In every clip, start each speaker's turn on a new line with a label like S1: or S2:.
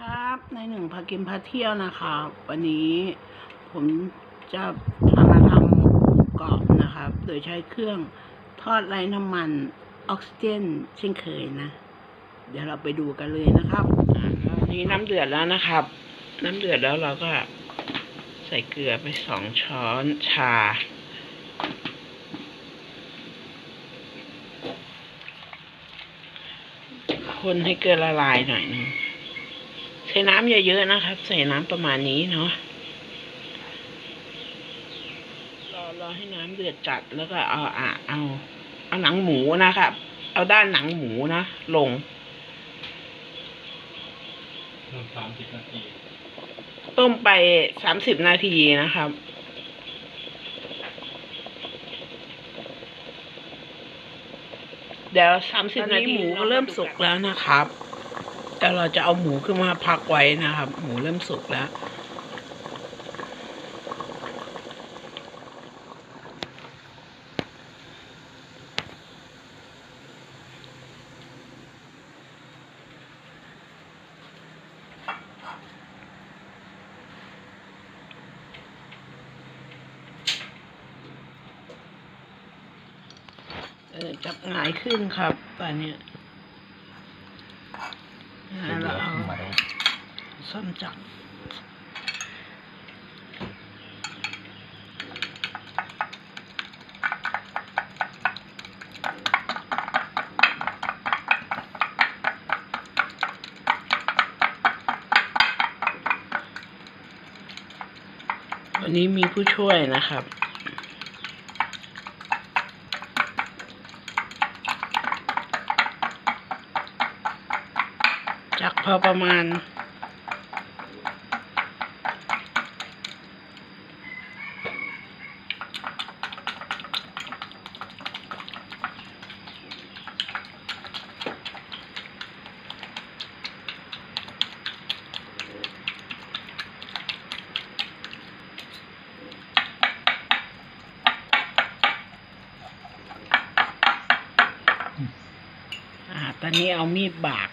S1: ครับในหนึ่งพากินพาเที่ยวนะครับ วันนี้ผมจะพามาทำหมูกรอบนะครับ โดยใช้เครื่องทอดไร้น้ำมันออกซิเจนเช่นเคยนะ เดี๋ยวเราไปดูกันเลยนะครับอ่าอันนี้น้ำเดือดแล้วนะครับ น้ำเดือดแล้วเราก็ใส่เกลือไปสองช้อนชา คนให้เกลือละลายหน่อยนึง ใส่น้ำเยอะๆนะครับ ใส่น้ำประมาณนี้เนาะรอรอให้น้ำเดือดจัดแล้วก็เอาอะเอาเอาหนังหมูนะครับ เอาด้านหนังหมูนะ ลง
S2: เริ่มสามสิบนาที
S1: ต้มไปสามสิบนาทีนะครับเดี๋ยวสามสิบนาทีหมูก็เริ่มสุกแล้วนะครับ เดี๋ยวเราจะเอาหมูขึ้นมาพักไว้นะครับ หมูเริ่มสุกแล้วเออจับหงายขึ้นครับตอนเนี้ย เราเอาส้มจับวันนี้มีผู้ช่วยนะครับ พอประมาณ อ่า ตอนนี้เอามีดบาก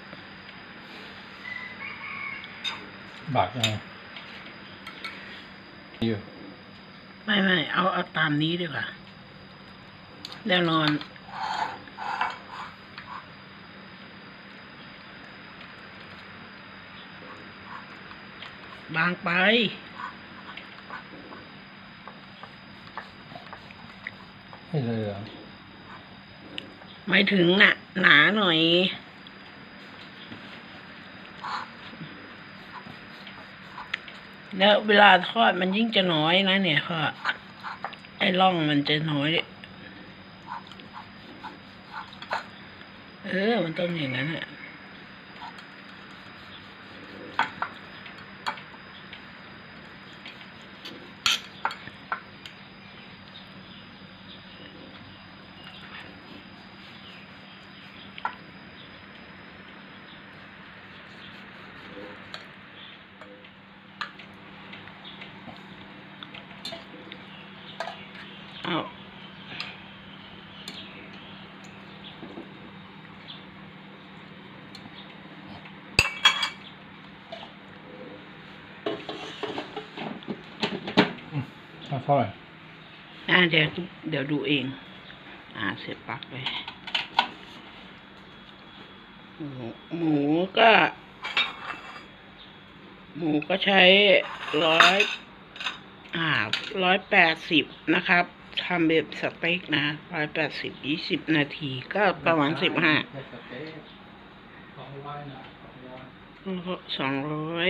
S2: บากยังไงอยู่
S1: ไม่ไม่เอาเอาตามนี้ดีกว่าแน่นอนบางไป
S2: ให้เลยเหรอ
S1: ไม่ถึงน่ะ หนาหน่อย แล้วเวลาทอดมันยิ่งจะน้อยนะเนี่ยเพราะไอ้ร่องมันจะน้อย เออ มันต้องอย่างนั้นอะ
S2: ค่อย
S1: อ่าเดี๋ยวเดี๋ยวดูเอง อ่าเสร็จปักไปหมูหมูก็ หมูก็ใช้ร้อยอ่าร้อยแปดสิบนะครับทำแบบสเต็กนะร้อยแปดสิบยี่สิบนาทีก็ประมาณสิบห้าสองร้อย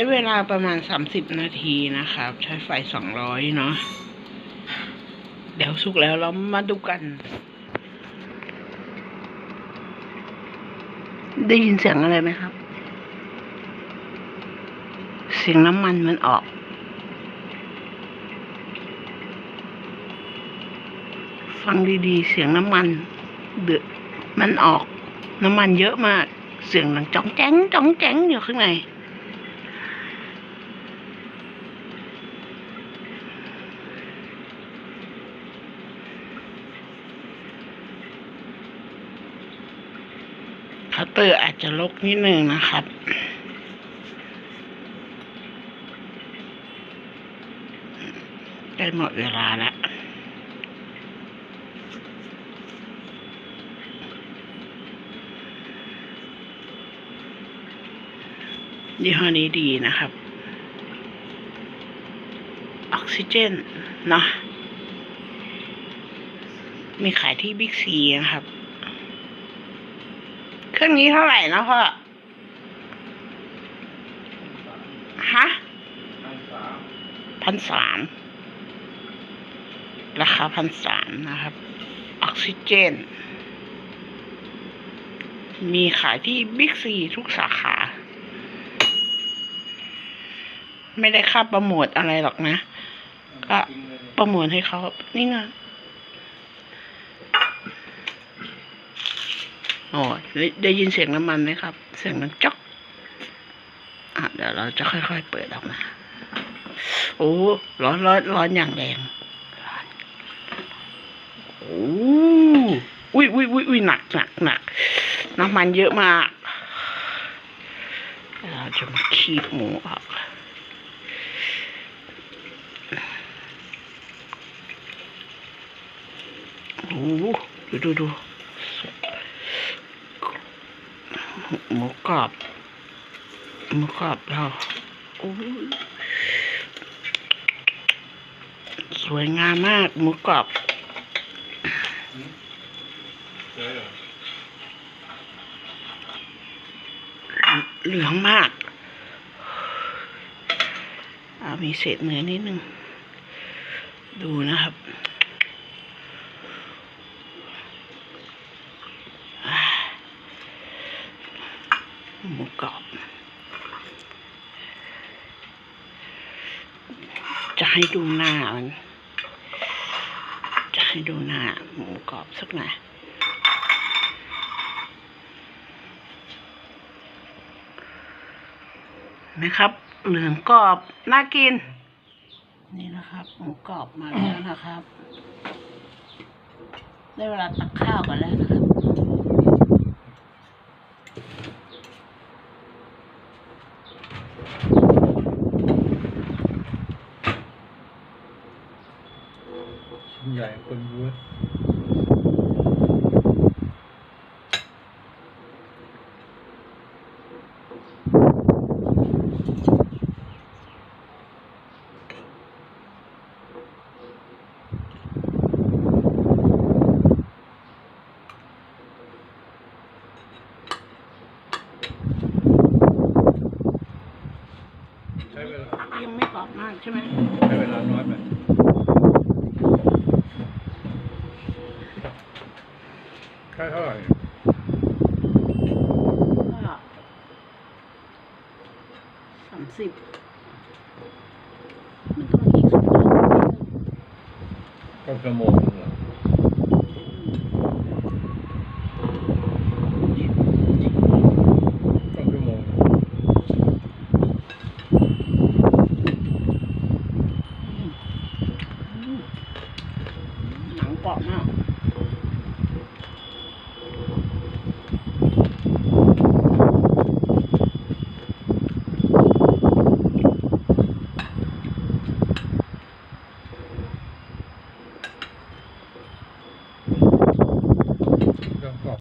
S1: ช้เวลาประมาณสามสิบนาทีนะครับ ใช้ไฟสองร้อยเนาะเดี๋ยวสุกแล้วเรามาดูกัน ได้ยินเสียงอะไรไหมครับ เสียงน้ำมันมันออกฟังดีๆ เสียงน้ำมัน เดือดมันออก น้ำมันเยอะมาก เสียงดังจ้องแจ้งจ้องแจ้งอยู่ข้างใน เคาน์เตอร์อาจจะลกนิดนึงนะครับใกล้หมดเวลาแล้วยี่ห้อนี้ดีนะครับ ออกซิเจนเนาะมีขายที่บิ๊กซีนะครับ เครื่องนี้เท่าไหร่นะพ่อ ฮะพันสาม ราคาพันสามนะครับ ออกซิเจน มีขายที่บิ๊กซีทุกสาขา ไม่ได้ค่าประโมทอะไรหรอกนะ ก็ประโมทให้เขา นี่ไง โอ้ได้ได้ยินเสียงน้ำมันไหมครับ เสียงมันจ๊อกอะเดี๋ยวเราจะค่อยๆเปิดออกมา โอ้ร้อนร้อนร้อนอย่างแรงโอ้อุ้ยอุ้ยอุ้ยอุ้ยหนักหนักหนักน้ำมันเยอะมาก เราจะมาคีบหมูออกโอ้ดูดูดู หมูกรอบหมูกรอบเราโอ้สวยงามมากหมูกรอบเหลืองมากอ่ามีเศษเนื้อนิดนึง ดูนะครับอ่าหมูกรอบ จะ ให้ดูหน้ามัน จะให้ดูหน้าหมูกรอบสักหน่อยนะครับ เหลืองกรอบ น่ากิน นี่นะครับ หมูกรอบมาแล้วนะครับ ได้เวลาตักข้าวกันแล้วนะครับ
S2: ชิ้นใหญ่คนเยอะ ใช้เวลา
S1: ยังไม่กรอบมากใช่ไหม
S2: ใช้เวลาน้อยไปใช้เท่าไหร่
S1: ก็สามสิบมันต้องอีกสักหน่อย
S2: ก็ชั่วโมงนึง